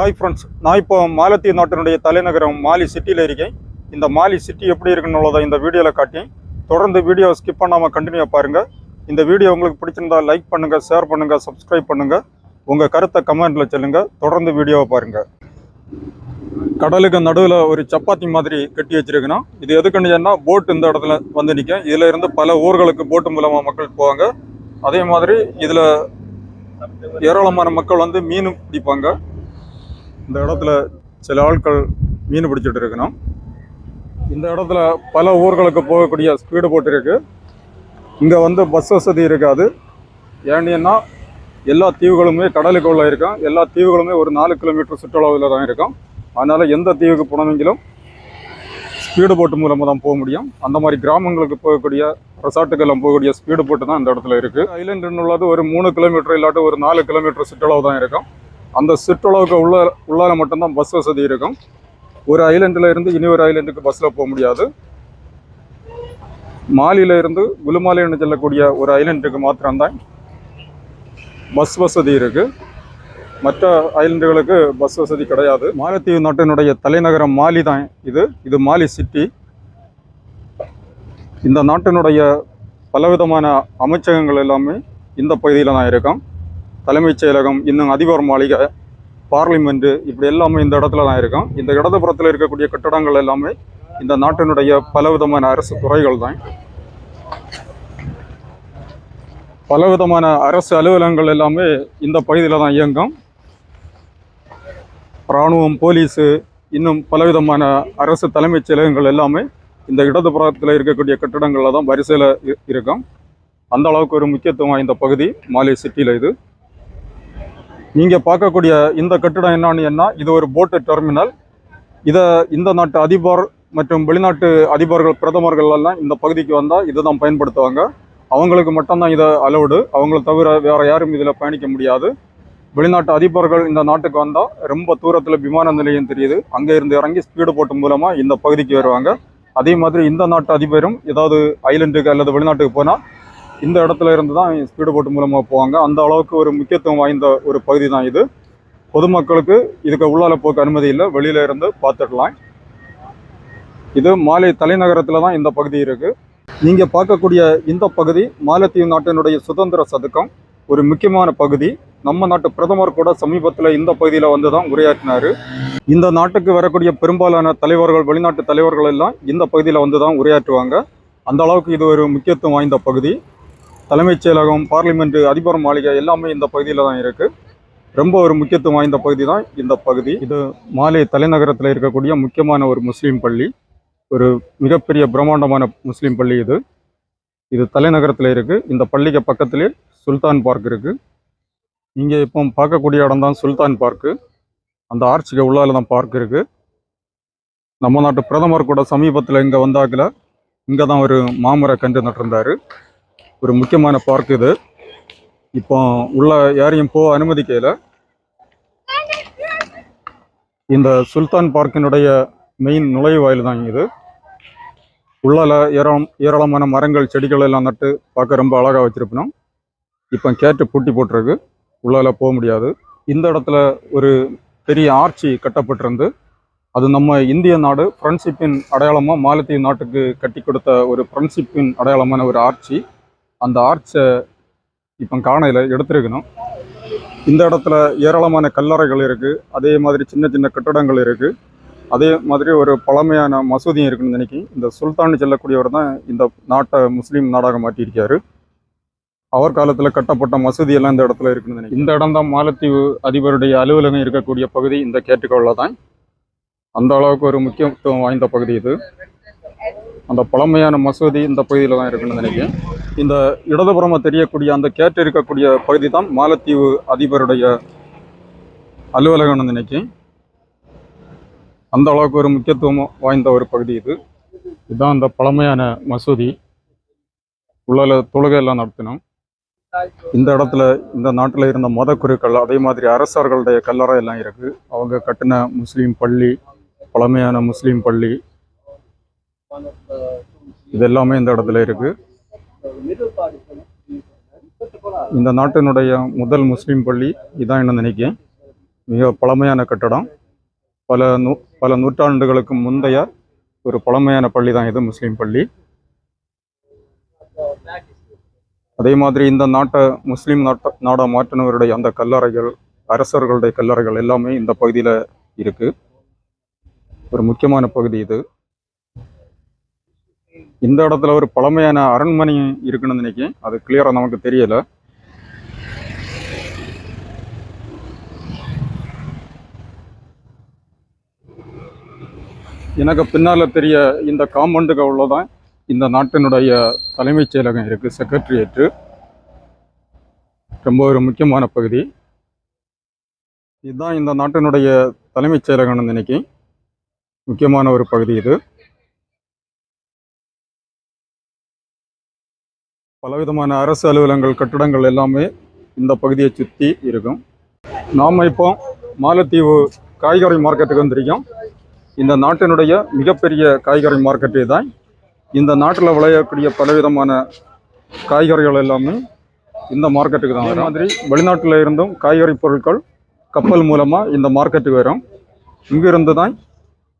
Hi friends நான் இப்போ மாலத்தீவு நாட்டினுடைய தலைநகரம் மாலி சிட்டியில் இருக்கேன். இந்த மாலி சிட்டி எப்படி இருக்குன்னு இந்த வீடியோவில் காட்டி தொடர்ந்து வீடியோ ஸ்கிப் பண்ணாமல் கண்டினியூ பாருங்கள் இந்த வீடியோ உங்களுக்கு பிடிச்சிருந்தா லைக் பண்ணுங்கள் ஷேர் பண்ணுங்கள் சப்ஸ்கிரைப் பண்ணுங்கள் உங்கள் கருத்தை கமெண்ட்டில் சொல்லுங்கள் தொடர்ந்து வீடியோவை பாருங்கள் கடலுக்கு நடுவில் ஒரு சப்பாத்தி மாதிரி கட்டி வச்சிருக்கணும். இது எதுக்குன்னு போட் இந்த இடத்துல வந்து நிற்கும் இதில் இருந்து பல ஊர்களுக்கு போட்டு மூலமாக மக்கள் போவாங்க. அதே மாதிரி இதில் ஏராளமான மக்கள் வந்து மீன் பிடிப்பாங்க. இந்த இடத்துல சில ஆட்கள் மீன் பிடிச்சிட்டு இருக்கணும். இந்த இடத்துல பல ஊர்களுக்கு போகக்கூடிய ஸ்பீடு போட் இருக்கு. இங்கே வந்து பஸ் வசதி இருக்காது. ஏன்னா எல்லா தீவுகளுமே கடலுக்கு உள்ள இருக்கும். எல்லா தீவுகளுமே ஒரு நாலு கிலோமீட்டர் சுற்றளவில் தான் இருக்கும். அதனால் எந்த தீவுக்கு போனவங்களும் ஸ்பீடு போட்டு மூலமாக தான் போக முடியும். அந்த மாதிரி கிராமங்களுக்கு போகக்கூடிய ரெசார்ட்டுக்கெல்லாம் போகக்கூடிய ஸ்பீடு போட்டு தான் இந்த இடத்துல இருக்குது ஐலண்டுன்னு உள்ளது ஒரு மூணு கிலோமீட்டர் இல்லாட்டி ஒரு நாலு கிலோமீட்டர் சுற்றளவு தான் இருக்கும். அந்த சிற்றளவுக்கு உள்ள உள்ளால மட்டும்தான் பஸ் வசதி இருக்கும். ஒரு ஐலண்டில் இருந்து இனி ஒரு ஐலண்டுக்கு பஸ்ஸில் போக முடியாது. மாலியில இருந்து செல்லக்கூடிய ஒரு ஐலண்டுக்கு மாத்திரம்தான் பஸ் வசதி இருக்குது மற்ற ஐலண்டுகளுக்கு பஸ் வசதி கிடையாது. மாலத்தீவு நாட்டினுடைய தலைநகரம் மாலி தான் இது. இது மாலி சிட்டி இந்த நாட்டினுடைய பலவிதமான அமைச்சகங்கள் எல்லாமே இந்த பகுதியில் தான் இருக்கும். தலைமைச் செயலகம் இன்னும் அதிபர் மாளிகை பார்லிமெண்ட்டு இப்படி எல்லாமே இந்த இடத்துல தான் இருக்கும். இந்த இடதுபுறத்தில் இருக்கக்கூடிய கட்டடங்கள் எல்லாமே இந்த நாட்டினுடைய பலவிதமான அரசு துறைகள் தான். பலவிதமான அரசு அலுவலகங்கள் எல்லாமே இந்த பகுதியில் தான் இயங்கும். இராணுவம் போலீஸு இன்னும் பலவிதமான அரசு தலைமைச் செயலகங்கள் எல்லாமே இந்த இடதுபுறத்தில் இருக்கக்கூடிய கட்டடங்களில் தான் வரிசையில் இருக்கும். அந்த அளவுக்கு ஒரு முக்கியத்துவம் வாய்ந்த பகுதி மாலே சிட்டியில் இது. நீங்கள் பார்க்கக்கூடிய இந்த கட்டிடம் என்னன்னு என்ன இது ஒரு போட்டு டெர்மினல் இதை இந்த நாட்டு அதிபர் மற்றும் வெளிநாட்டு அதிபர்கள் பிரதமர்கள் எல்லாம் இந்த பகுதிக்கு வந்தால் இதை தான் பயன்படுத்துவாங்க. அவங்களுக்கு மட்டும்தான் இதை அலவுடு அவங்கள தவிர வேறு யாரும் இதில் பயணிக்க முடியாது. வெளிநாட்டு அதிபர்கள் இந்த நாட்டுக்கு வந்தால் ரொம்ப தூரத்தில் விமான நிலையம் தெரியுது. அங்கே இருந்து இறங்கி ஸ்பீடு போட்டு மூலமாக இந்த பகுதிக்கு வருவாங்க. அதே மாதிரி இந்த நாட்டு அதிபரும் ஏதாவது ஐலண்டுக்கு அல்லது வெளிநாட்டுக்கு போனால் இந்த இடத்துல இருந்து தான் ஸ்பீடு போட் மூலமாக போவாங்க. அந்த அளவுக்கு ஒரு முக்கியத்துவம் வாய்ந்த ஒரு பகுதி தான் இது. பொதுமக்களுக்கு இதுக்கு உள்ளால போக்கு அனுமதி இல்லை. வெளியில இருந்து பார்த்துடலாம். இது மாலை தலைநகரத்தில் தான் இந்த பகுதி இருக்கு. நீங்கள் பார்க்கக்கூடிய இந்த பகுதி மாலத்தீவு நாட்டினுடைய சுதந்திர சதுக்கம். ஒரு முக்கியமான பகுதி. நம்ம நாட்டு பிரதமர் கூட சமீபத்தில் இந்த பகுதியில் வந்து தான் உரையாற்றினாரு. இந்த நாட்டுக்கு வரக்கூடிய பெரும்பாலான தலைவர்கள் வெளிநாட்டு தலைவர்கள் எல்லாம் இந்த பகுதியில் வந்து தான் உரையாற்றுவாங்க. அந்த அளவுக்கு இது ஒரு முக்கியத்துவம் வாய்ந்த பகுதி. தலைமைச் செயலகம் பார்லிமெண்ட் அதிபர் மாளிகை எல்லாமே இந்த பகுதியில் தான் இருக்கு. ரொம்ப ஒரு முக்கியத்துவம் வாய்ந்த பகுதி தான் இந்த பகுதி. இது மாலே தலைநகரத்தில் இருக்கக்கூடிய முக்கியமான ஒரு முஸ்லீம் பள்ளி. ஒரு மிகப்பெரிய பிரம்மாண்டமான முஸ்லீம் பள்ளி இது. இது தலைநகரத்தில் இருக்கு. இந்த பள்ளிக்கு பக்கத்திலே சுல்தான் பார்க் இருக்கு. இங்கே இப்போ பார்க்கக்கூடிய இடம் தான் சுல்தான் பார்க்கு அந்த ஆர்ச்சிக்கு உள்ளால தான் பார்க் இருக்கு. நம்ம நாட்டு பிரதமர் கூட சமீபத்தில் இங்கே வந்தாக்கில். இங்கே தான் ஒரு மாமர கன்று நட்டிருந்தாரு. ஒரு முக்கியமான பார்க் இது. இப்போ உள்ள யாரையும் போக அனுமதிக்கல இந்த சுல்தான் பார்க்கினுடைய மெயின் நுழைவாயில் தான் இது. உள்ளால ஏராளம் ஏராளமான மரங்கள் செடிகள் எல்லாம் நட்டு பார்க்க ரொம்ப அழகாக வச்சிருப்பினோம் இப்போ கேட்டு பூட்டி போட்டிருக்கு. உள்ளால போக முடியாது. இந்த இடத்துல ஒரு பெரிய ஆர்ச்சி கட்டப்பட்டிருந்து அது நம்ம இந்திய நாடு ஃப்ரெண்ட்ஷிப்பின் அடையாளமாக மாலத்தீவு நாட்டுக்கு கட்டி கொடுத்த ஒரு ஃப்ரெண்ட்ஷிப்பின் அடையாளமான ஒரு ஆர்ச்சி. அந்த ஆர்ச்சை இப்போ காணையில் எடுத்திருக்கணும். இந்த இடத்துல ஏராளமான கல்லறைகள் இருக்குது அதே மாதிரி சின்ன சின்ன கட்டடங்கள் இருக்குது அதே மாதிரி ஒரு பழமையான மசூதியும் இருக்குன்னு நினைக்கி இந்த சுல்தான் செல்லக்கூடியவர் தான் இந்த நாட்டை முஸ்லீம் நாடாக மாற்றியிருக்காரு. அவர் காலத்தில் கட்டப்பட்ட மசூதி எல்லாம் இந்த இடத்துல இருக்குன்னு இந்த இடம் தான் மாலத்தீவு அதிபருடைய அலுவலகம் இருக்கக்கூடிய பகுதி இந்த கேட்டுக்கோளில் தான். அந்த அளவுக்கு ஒரு முக்கியத்துவம் வாய்ந்த பகுதி இது. அந்த பழமையான மசூதி இந்த பகுதியில் தான் இருக்குன்னு நினைக்கிறேன். இந்த இடதுபுறமா தெரியக்கூடிய அந்த கேட்டு இருக்கக்கூடிய பகுதி தான் மாலத்தீவு அதிபருடைய அலுவலகம்னு நினைக்கிறேன். அந்த அளவுக்கு ஒரு முக்கியத்துவம் வாய்ந்த ஒரு பகுதி இது. இதுதான் அந்த பழமையான மசூதி. உள்ளால தொழுகை எல்லாம் நடத்தினோம். இந்த இடத்துல இந்த நாட்டில் இருந்த மத குருக்கள் அதே மாதிரி அரசர்களுடைய கல்லறை எல்லாம் இருக்கு. அவங்க கட்டின முஸ்லீம் பள்ளி பழமையான முஸ்லீம் பள்ளி இது எல்லாமே இந்த இடத்துல இருக்கு. இந்த நாட்டினுடைய முதல் முஸ்லீம் பள்ளி இதான் என்ன நினைக்கிறேன். மிக பழமையான கட்டடம். பல நூ பல நூற்றாண்டுகளுக்கு முந்தைய ஒரு பழமையான பள்ளி தான் இது முஸ்லீம் பள்ளி. அதே மாதிரி இந்த நாட்டை முஸ்லீம் நாட்டை நாடா மாற்றினவருடைய அந்த கல்லறைகள் அரசர்களுடைய கல்லறைகள் எல்லாமே இந்த பகுதியில் இருக்கு. ஒரு முக்கியமான பகுதி இது. இந்த இடத்துல ஒரு பழமையான அரண்மனை இருக்குன்னு நினைக்கிறேன். அது கிளியராக நமக்கு தெரியல. எனக்கு பின்னால் தெரிய இந்த காம்பவுண்டுக்கு அவ்வளோதான் இந்த நாட்டினுடைய தலைமைச் செயலகம் இருக்குது செக்ரட்டரியேட்டு ரொம்ப ஒரு முக்கியமான பகுதி. இதுதான் இந்த நாட்டினுடைய தலைமைச் செயலகம்னு நினைக்கிறேன். முக்கியமான ஒரு பகுதி இது. பலவிதமான அரசு அலுவலகங்கள் கட்டடங்கள் எல்லாமே இந்த பகுதியை சுற்றி இருக்கும். நாம் இப்போ மாலத்தீவு காய்கறி மார்க்கெட்டுக்கு வந்திருக்கோம். இந்த நாட்டினுடைய மிகப்பெரிய காய்கறி மார்க்கெட்டு தான் இந்த நாட்டில் விளையக்கூடிய பலவிதமான காய்கறிகள் எல்லாமே இந்த மார்க்கெட்டுக்கு தான் வரும். மாதிரி வெளிநாட்டில் இருந்தும் காய்கறி பொருட்கள் கப்பல் மூலமாக இந்த மார்க்கெட்டுக்கு வரும். இங்கிருந்து தான்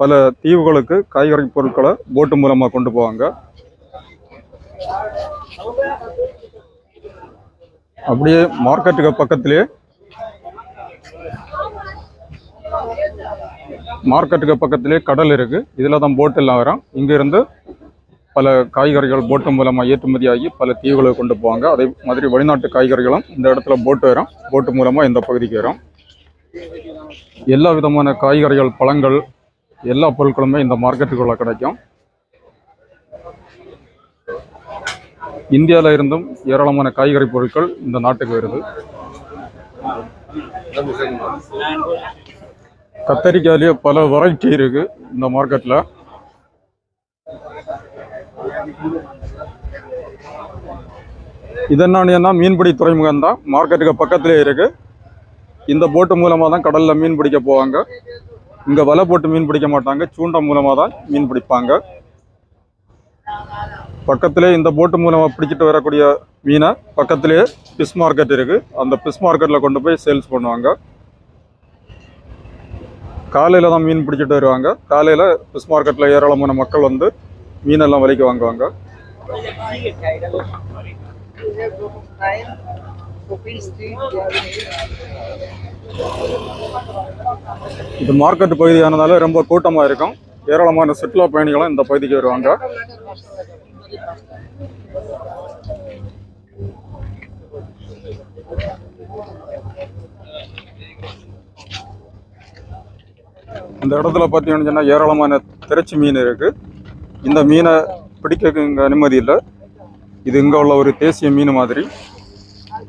பல தீவுகளுக்கு காய்கறி பொருட்களை போட்டு மூலமாக கொண்டு போவாங்க. அப்படியே மார்க்கெட்டுக்கு பக்கத்துலேயே மார்க்கெட்டுக்கு பக்கத்திலே கடல் இருக்கு. இதில் தான் போட் எல்லாம் வரும். இங்கிருந்து பல காய்கறிகள் போட்டு மூலமாக ஏற்றுமதி ஆகி பல தீவுகளுக்கு கொண்டு போவாங்க. அதே மாதிரி வெளிநாட்டு காய்கறிகளும் இந்த இடத்துல போட்டு வரும். போட்டு மூலமாக இந்த பகுதிக்கு வரும். எல்லா விதமான காய்கறிகள் பழங்கள் எல்லா பொருட்களுமே இந்த மார்க்கெட்டுக்குள்ளே கிடைக்கும். இந்தியாவில் இருந்தும் ஏராளமான காய்கறி பொருட்கள் இந்த நாட்டுக்கு வருது. கத்தரிக்காயிலேயே பல வெரைட்டி இருக்கு இந்த மார்க்கெட்டில் இது என்னன்னா மீன்பிடி துறைமுகம் தான். மார்க்கெட்டுக்கு பக்கத்திலே இருக்கு. இந்த போட்டு மூலமாக தான் கடலில் மீன் பிடிக்க போவாங்க. இங்கே வலை போட்டு மீன் பிடிக்க மாட்டாங்க. சூண்டை மூலமாக தான் மீன் பிடிப்பாங்க. பக்கத்திலே இந்த போட்டு மூலமாக பிடிச்சிட்டு வரக்கூடிய மீனை பக்கத்திலேயே ஃபிஷ் மார்க்கெட் இருக்குது அந்த ஃபிஷ் மார்க்கெட்டில் கொண்டு போய் சேல்ஸ் பண்ணுவாங்க. காலையில் தான் மீன் பிடிச்சிட்டு வருவாங்க. காலையில் ஃபிஷ் மார்க்கெட்டில் ஏராளமான மக்கள் வந்து மீனெல்லாம் வலிக்கு வாங்குவாங்க. இது மார்க்கெட் பகுதியானதால ரொம்ப கூட்டமாக இருக்கும். ஏராளமான சுற்றுலா பயணிகளும் இந்த பகுதிக்கு வருவாங்க. இந்த இடத்துல பார்த்தீங்கன்னு சொன்னால் ஏராளமான திரைச்சி மீன் இருக்கு. இந்த மீனை பிடிக்க இங்கே அனுமதி இல்லை. இது இங்கே உள்ள ஒரு தேசிய மீன் மாதிரி.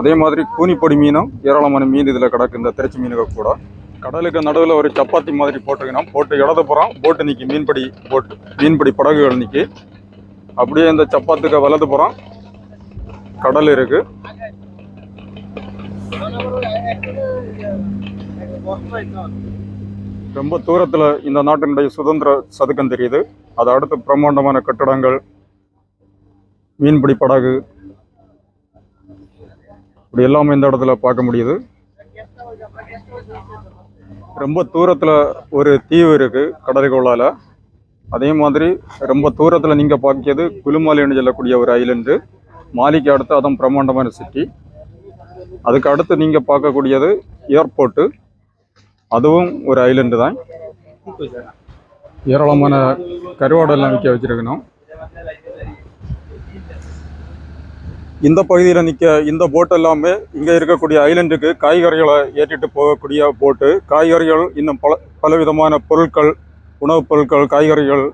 அதே மாதிரி கூனிப்பொடி மீனும் ஏராளமான மீன் இதில் கிடக்கு இந்த திரைச்சி மீனுக்கு கூட. கடலுக்கு நடுவில் ஒரு சப்பாத்தி மாதிரி போட்டிருக்கணும். போட்டு இடதுபுறம் போட்டு நிற்கி மீன்பிடி போட்டு மீன்பிடி படகுகள் நிற்கி அப்படியே இந்த சப்பாத்துக்கு வலதுபுறம் கடல் இருக்கு. ரொம்ப தூரத்தில் இந்த நாட்டினுடைய சுதந்திர சதுக்கம் தெரியுது. அதை அடுத்து பிரம்மாண்டமான கட்டடங்கள் மீன்பிடி படகு இப்படி எல்லாமே இந்த இடத்துல பார்க்க முடியுது. ரொம்ப தூரத்தில் ஒரு தீவு இருக்குது கடற்கோளால். அதே மாதிரி ரொம்ப தூரத்தில் நீங்கள் பார்க்கியது குலுமாலின்னு சொல்லக்கூடிய ஒரு ஐலண்டு மாலிக்கு அடுத்து அதான் பிரம்மாண்டமான சிட்டி அதுக்கு அடுத்து நீங்கள் பார்க்கக்கூடியது ஏர்போர்ட்டு அதுவும் ஒரு ஐலண்டு தான். ஏராளமான கருவாடெல்லாம் விற்க வச்சிருக்கணும். இந்த பகுதியில் நிற்க இந்த போட் எல்லாமே இங்கே இருக்கக்கூடிய ஐலண்டுக்கு காய்கறிகளை ஏற்றிட்டு போகக்கூடிய போட்டு காய்கறிகள் இன்னும் பல பலவிதமான பொருட்கள் உணவுப் பொருட்கள் காய்கறிகள்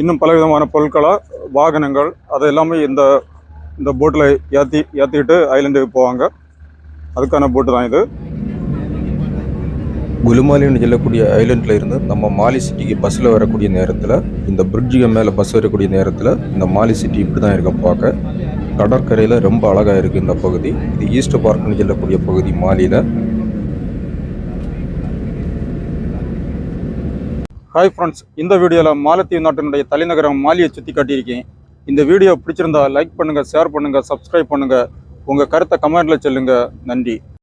இன்னும் பலவிதமான பொருட்களை வாகனங்கள் அது எல்லாமே இந்த இந்த போட்டில் ஏற்றி ஏற்றிட்டு ஐலண்டுக்கு போவாங்க. அதுக்கான போட்டு தான் இது. குலுமாலின்னு சொல்லக்கூடிய ஐலண்டில் இருந்து நம்ம மாலி சிட்டிக்கு பஸ்ஸில் வரக்கூடிய நேரத்தில் இந்த பிரிட்ஜுக்கு மேலே பஸ் வரக்கூடிய நேரத்தில் இந்த மாலி சிட்டி இப்படி தான் இருக்க பார்க்க. கடற்கரையில் ரொம்ப அழகாக இருக்குது இந்த பகுதி. இது ஈஸ்ட் பார்க்னு சொல்லக்கூடிய பகுதி மாலியில். ஹாய் ஃப்ரெண்ட்ஸ் இந்த வீடியோவில் மாலத்தீவு நாட்டினுடைய தலைநகரம் மாலியை சுற்றி காட்டியிருக்கேன். இந்த வீடியோ பிடிச்சிருந்தா லைக் பண்ணுங்கள் ஷேர் பண்ணுங்கள் சப்ஸ்கிரைப் பண்ணுங்கள் உங்கள் கருத்தை கமெண்ட்டில் சொல்லுங்கள் நன்றி.